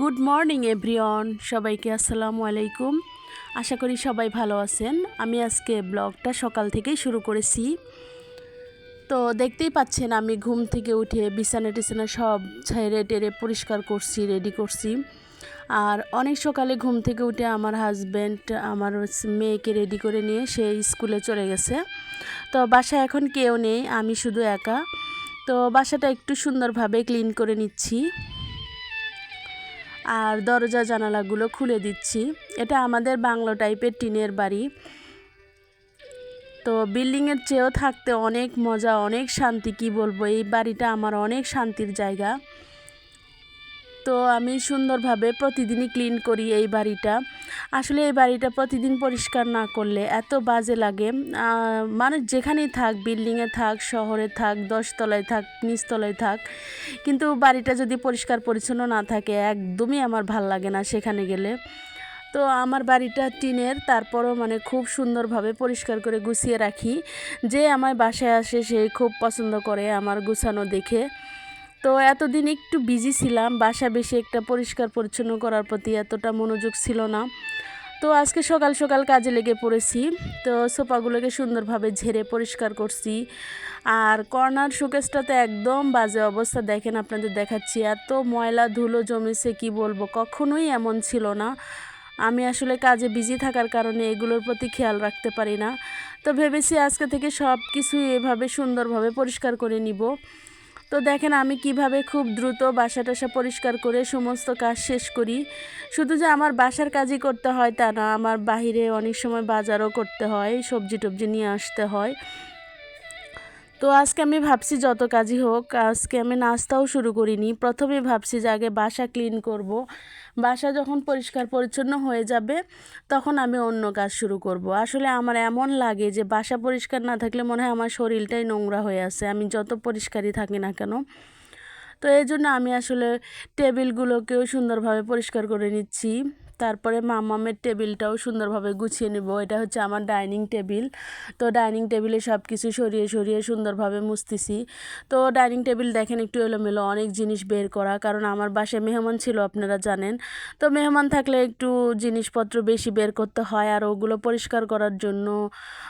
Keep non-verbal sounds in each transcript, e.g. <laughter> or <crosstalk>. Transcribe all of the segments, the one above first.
Good morning everyone সবাইকে আসসালামু আলাইকুম। আশা করি সবাই ভালো আছেন। আমি আজকে ব্লগটা সকাল থেকেই শুরু করেছি। তো দেখতেই পাচ্ছেন, আমি ঘুম থেকে উঠে বিছানা টিছানা সব ছেড়ে টেরে পরিষ্কার করছি রেডি করছি। আর অনেক সকালে ঘুম থেকে উঠে আমার হাজব্যান্ড আমার মেয়েকে রেডি করে নিয়ে সে স্কুলে চলে গেছে। তো বাসায় এখন কেউ নেই, আমি শুধু একা। তো বাসাটা একটু সুন্দরভাবে ক্লিন করে নিচ্ছি। আর দরজা জানালাগুলো খুলে দিচ্ছি। এটা আমাদের বাংলো টাইপের টিনের বাড়ি। তো বিল্ডিংয়ের চেয়েও থাকতে অনেক মজা, অনেক শান্তি, কি বলব? এই বাড়িটা আমার অনেক শান্তির জায়গা। তো আমি সুন্দরভাবে প্রতিদিনই ক্লিন করি এই বাড়িটা। আসলে এই বাড়িটা প্রতিদিন পরিষ্কার না করলে এত বাজে লাগে। মানুষ যেখানেই থাক বিল্ডিংয়ে থাক, শহরে থাক, দশতলায় থাক, নিচতলায় থাক, কিন্তু বাড়িটা যদি পরিষ্কার পরিচ্ছন্ন না থাকে, একদমই আমার ভালো লাগে না সেখানে গেলে। তো আমার বাড়িটা টিনের, তারপরও মানে খুব সুন্দরভাবে পরিষ্কার করে গুছিয়ে রাখি। যে আমার বাসায় আসে, সে খুব পছন্দ করে আমার গুছানো দেখে। তো এতদিন একটু বিজি ছিলাম, বাসা বেশি একটা পরিষ্কার পরিচ্ছন্ন করার প্রতি এতটা মনোযোগ ছিল না। তো আজকে সকাল সকাল কাজে লেগে পড়েছি। তো সোফাগুলোকে সুন্দরভাবে ঝেড়ে পরিষ্কার করছি। আর কর্নার শোকেসটাতে একদম বাজে অবস্থা। দেখেন আপনাদের দেখাচ্ছি, এত ময়লা ধুলো জমেছে, কি বলব? কখনোই এমন ছিল না। আমি আসলে কাজে বিজি থাকার কারণে এগুলোর প্রতি খেয়াল রাখতে পারি না। তো ভেবেছি আজকে থেকে সব কিছুই এভাবে সুন্দরভাবে পরিষ্কার করে নিব। তো দেখেন আমি কীভাবে খুব দ্রুত বাসা টাসা পরিষ্কার করে সমস্ত কাজ শেষ করি। শুধু যে আমার বাসার কাজই করতে হয় তা না, আমার বাহিরে অনেক সময় বাজারও করতে হয়, সবজি টবজি নিয়ে আসতে হয়। তো আজকে আমি ভাবছি যত কাজই হোক, আজকে আমি নাস্তাও শুরু করিনি। প্রথমে ভাবছি যে আগে বাসা ক্লিন করব। বাসা যখন পরিষ্কার পরিচ্ছন্ন হয়ে যাবে, তখন আমি অন্য কাজ শুরু করব। আসলে আমার এমন লাগে যে, বাসা পরিষ্কার না থাকলে মনে হয় আমার শরীরটাই নোংরা হয়ে আছে। আমি যত পরিষ্কারই থাকি না কেন। তো এই জন্য আমি আসলে টেবিলগুলোকেও সুন্দরভাবে পরিষ্কার করে নিচ্ছি। তারপরে মামামের টেবিলটাও সুন্দরভাবে গুছিয়ে নেব। এটা হচ্ছে আমার ডাইনিং টেবিল। তো ডাইনিং টেবিলে সব কিছু সরিয়ে সরিয়ে সুন্দরভাবে মুছতেছি। তো ডাইনিং টেবিল দেখেন একটু এলোমেলো, অনেক জিনিস বের করা। কারণ আমার বাসায় মেহমান ছিল, আপনারা জানেন। তো মেহমান থাকলে একটু জিনিসপত্র বেশি বের করতে হয় আর ওগুলো পরিষ্কার করার জন্য।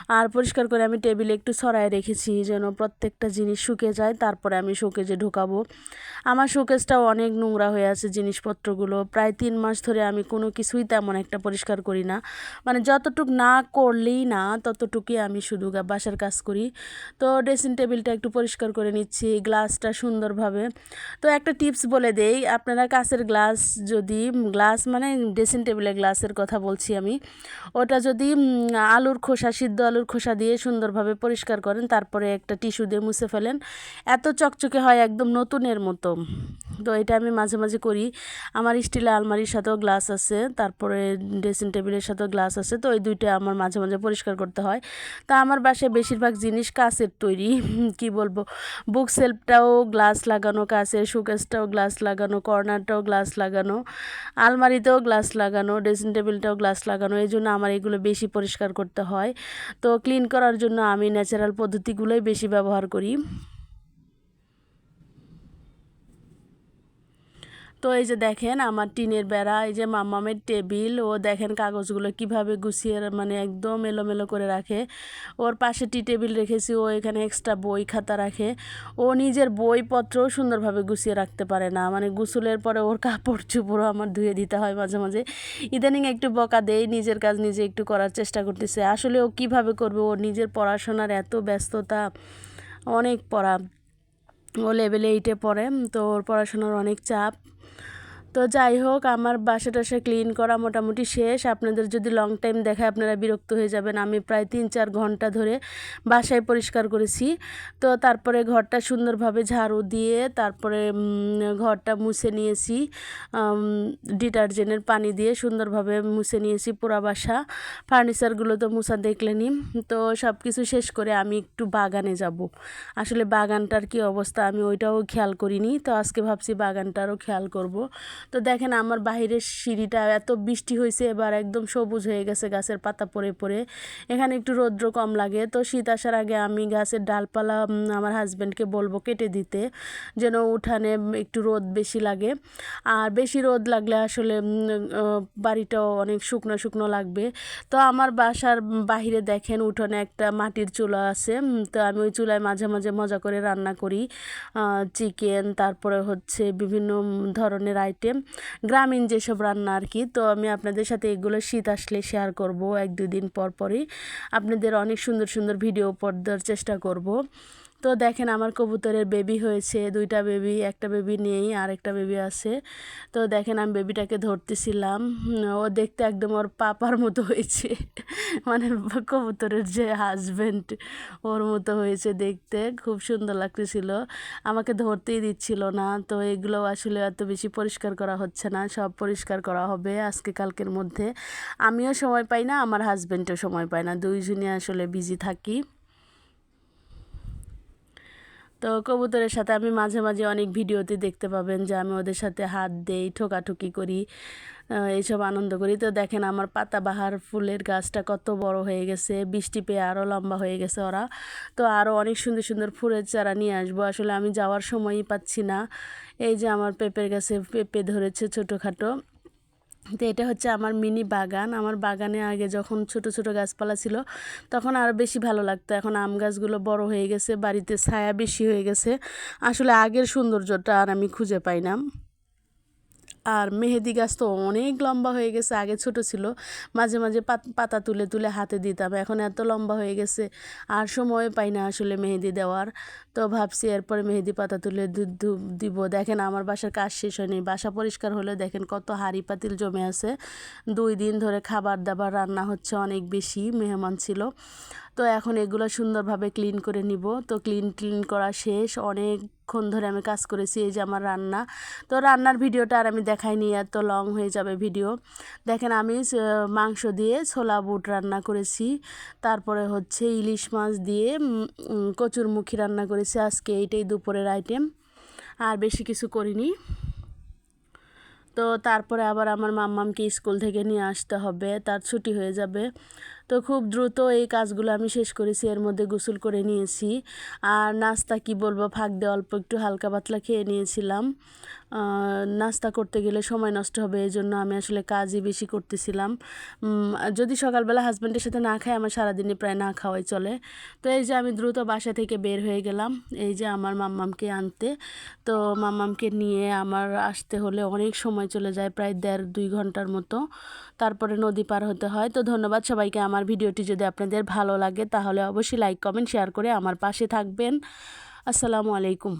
আর পরিষ্কার করে আমি টেবিলে একটু ছড়ায় রেখেছি যেন প্রত্যেকটা জিনিস শুকে যায়, তারপরে আমি শোকেজে ঢুকাবো। আমার শোকেজটাও অনেক নোংরা হয়ে আছে জিনিসপত্রগুলো। প্রায় তিন মাস ধরে আমি কোনো কিছুই তেমন একটা পরিষ্কার করি না। মানে যতটুক না করলেই না ততটুকুই আমি শুধু বাসার কাজ করি। তো ড্রেসিং টেবিলটা একটু পরিষ্কার করে নিচ্ছি গ্লাসটা সুন্দরভাবে। তো একটা টিপস বলে দেই, আপনারা কাছের গ্লাস যদি গ্লাস মানে ড্রেসিং টেবিলের গ্লাসের কথা বলছি আমি, ওটা যদি আলুর খোসা, সিদ্ধ আলুর খোসা দিয়ে সুন্দরভাবে পরিষ্কার করেন, তারপরে একটা টিস্যু দিয়ে মুছে ফেলেন। এত চকচকে হয় একদম নতুনের মতো। তো এটা আমি মাঝে মাঝে করি। আমার স্টিলের আলমারির সাথেও গ্লাস আছে, তারপরে ড্রেসিং টেবিলের সাথেও গ্লাস আছে, তো ওই দুইটা আমার মাঝে মাঝে পরিষ্কার করতে হয়। তা আমার বাসায় বেশিরভাগ জিনিস কাঁচের তৈরি কি বলব? বুক সেলফটাও গ্লাস লাগানো, কাঁচের সুকেসটাও গ্লাস লাগানো, কর্নারটাও গ্লাস লাগানো, আলমারিতেও গ্লাস লাগানো, ড্রেসিং টেবিলটাও গ্লাস লাগানো, এই জন্য আমার এগুলো বেশি পরিষ্কার করতে হয়। তো ক্লিন করার জন্য আমি ন্যাচারাল পদ্ধতিগুলোই বেশি ব্যবহার করি। তো এই যে দেখেন আমার টিনের বেড়া, এই যে মামামের টেবিল, ও দেখেন কাগজগুলো কীভাবে গুছিয়ে মানে একদম এলোমেলো করে রাখে। ওর পাশে টি টেবিল রেখেছি, ও এখানে এক্সট্রা বই খাতা রাখে। ও নিজের বইপত্রও সুন্দরভাবে গুছিয়ে রাখতে পারে না। মানে গুসুলের পরে ওর কাপড় চুপড়ও আমার ধুয়ে দিতে হয় মাঝে মাঝে। ইদানিং একটু বকা দেই, নিজের কাজ নিজে একটু করার চেষ্টা করতেছে। আসলে ও কীভাবে করবে? ওর নিজের পড়াশোনার এত ব্যস্ততা, অনেক পড়া। ও লেভেলে এইটে পড়ে, তো ওর পড়াশোনার অনেক চাপ। তো যাই হোক, আমার বাসা টাসা ক্লিন করা মোটামুটি শেষ। আপনাদের যদি লং টাইম দেখায়, আপনারা বিরক্ত হয়ে যাবেন। আমি প্রায় তিন চার ঘণ্টা ধরে বাসায় পরিষ্কার করেছি। তো তারপরে ঘরটা সুন্দরভাবে ঝাড়ু দিয়ে, তারপরে ঘরটা মুছে নিয়েছি। ডিটারজেন্টের পানি দিয়ে সুন্দরভাবে মুছে নিয়েছি পুরা বাসা। ফার্নিচারগুলো তো মুছা দেখলেনি তো সব কিছু শেষ করে আমি একটু বাগানে যাব। আসলে বাগানটার কি অবস্থা আমি ওইটাও খেয়াল করিনি। তো আজকে ভাবছি বাগানটারও খেয়াল করব। তো দেখেন আমার বাহিরের সিঁড়িটা এত বৃষ্টি হয়েছে, এবার একদম সবুজ হয়ে গেছে গাছের পাতা পড়ে পড়ে। এখানে একটু রৌদ্র কম লাগে, তো শীত আসার আগে আমি গাছের ডালপালা আমার হাজব্যান্ডকে বলব কেটে দিতে, যেন উঠানে একটু রোদ বেশি লাগে। আর বেশি রোদ লাগলে আসলে বাড়িটাও অনেক শুকনো শুকনো লাগবে। তো আমার বাসার বাহিরে দেখেন উঠোনে একটা মাটির চুলা আছে তো আমি ওই চুলায় মাঝে মাঝে মজা করে রান্না করি। চিকেন তারপরে হচ্ছে বিভিন্ন ধরনের আইটেম গ্রামীণ যেসব রান্না আর কি, তো আমি আপনাদের সাথে এগুলো শীত আসলে শেয়ার করব এক দুদিন পর পরই। আপনাদের অনেক সুন্দর সুন্দর ভিডিও উপর দেওয়ার চেষ্টা করব। তো দেখেন আমার কবুতরের বেবি হয়েছে, দুইটা বেবি একটা বেবি নেই, আর একটা বেবি আছে। তো দেখেন আমি বেবিটাকে ধরতেছিলাম, ও দেখতে একদম ওর পাপার মতো হয়েছে। <laughs> মানে কবুতরের যে হাজবেন্ড ওর মতো হয়েছে দেখতে, খুব সুন্দর লাগতেছিল। আমাকে ধরতেই দিচ্ছিল না, তো এগুলো আসলে এত বেশি পরিষ্কার করা হচ্ছে না, সব পরিষ্কার করা হবে আজকে কালকের মধ্যে। আমিও সময় পাই না, আমার হাজবেন্ডও সময় পায় না দুইজনই আসলে বিজি থাকি। তো কবুতরের সাথে আমি মাঝে মাঝে অনেক ভিডিওতে দেখতে পাবেন যে আমি ওদের সাথে হাত দেই, ঠোকাঠুকি করি এইসব আনন্দ করি। তো দেখেন আমার পাতাবাহার ফুলের গাছটা কত বড় হয়ে গেছে, বৃষ্টি পেয়ে আরও লম্বা হয়ে গেছে ওরা। তো আরও অনেক সুন্দর সুন্দর ফুলের চারা নিয়ে আসব। আসলে আমি যাওয়ার সময়ই পাচ্ছি না। এই যে আমার পেঁপের গাছে পেঁপে ধরেছে ছোটোখাটো। তো এটা হচ্ছে আমার মিনি বাগান। আমার বাগানে আগে যখন ছোট ছোট গাছপালা ছিল, তখন আরও বেশি ভালো লাগতো। এখন আম গাছগুলো বড় হয়ে গেছে, বাড়িতে ছায়া বেশি হয়ে গেছে। আসলে আগের সৌন্দর্যটা আর আমি খুঁজে পাই না। আর মেহেদি গাছ তো অনেক লম্বা হয়ে গেছে, আগে ছোট ছিল। মাঝে মাঝে পাত- তুলে তুলে হাতে দিতাম, এখন এত লম্বা হয়ে গেছে, আর সময় পাই না আসলে মেহেদি দেওয়ার। তো ভাবছি এরপরে মেহেদি পাতা তুলে দিব। দেখেন আমার বাসার কাজ শেষ হয়নি, বাসা পরিষ্কার হলে দেখেন কত হাঁড়ি পাতিল জমে আছে। দুই দিন ধরে খাবার দাবার রান্না হচ্ছে, অনেক বেশি মেহমান ছিল। তো এখন এগুলো সুন্দরভাবে ক্লিন করে নিব। তো ক্লিন ক্লিন করা শেষ। অনেকক্ষণ ধরে আমি কাজ করেছি এই যে আমার রান্না। তো রান্নার ভিডিওটা আর আমি দেখাইনি এত লং হয়ে যাবে ভিডিও দেখেন আমি মাংস দিয়ে ছোলা বুট রান্না করেছি। তারপরে হচ্ছে ইলিশ মাছ দিয়ে উম, কচুরমুখী রান্না করেছি। আজকে এইটাই দুপুরের আইটেম আর বেশি কিছু করিনি। তো তারপরে আবার আমার মাম্মামকে স্কুল থেকে নিয়ে আসতে হবে। তার ছুটি হয়ে যাবে। তো খুব দ্রুত এই কাজগুলো আমি শেষ করেছি, এর মধ্যে গোসল করে নিয়েছি। আর নাস্তা কি বলব, ফাঁক দিয়ে অল্প একটু হালকা পাতলা খেয়ে নিয়েছিলাম। নাস্তা করতে গেলে সময় নষ্ট হবে এই জন্য আমি আসলে কাজই বেশি করতেছিলাম। যদি সকালবেলা হাজব্যান্ডের সাথে না খাই আমার সারাদিনে প্রায় না খাওয়াই চলে। তো এই যে আমি দ্রুত বাসা থেকে বের হয়ে গেলাম, এই যে আমার মাম্মামকে আনতে। তো মাম্মামকে নিয়ে আমার আসতে হলে অনেক সময় চলে যায়, প্রায় দেড় দুই ঘণ্টার মতো। তারপরে নদী পার হতে হয়। তো ধন্যবাদ সবাইকে আমার ভিডিওটি যদি আপনাদের ভালো লাগে, তাহলে অবশ্যই লাইক কমেন্ট শেয়ার করে আমার পাশে থাকবেন। আসসালামু আলাইকুম।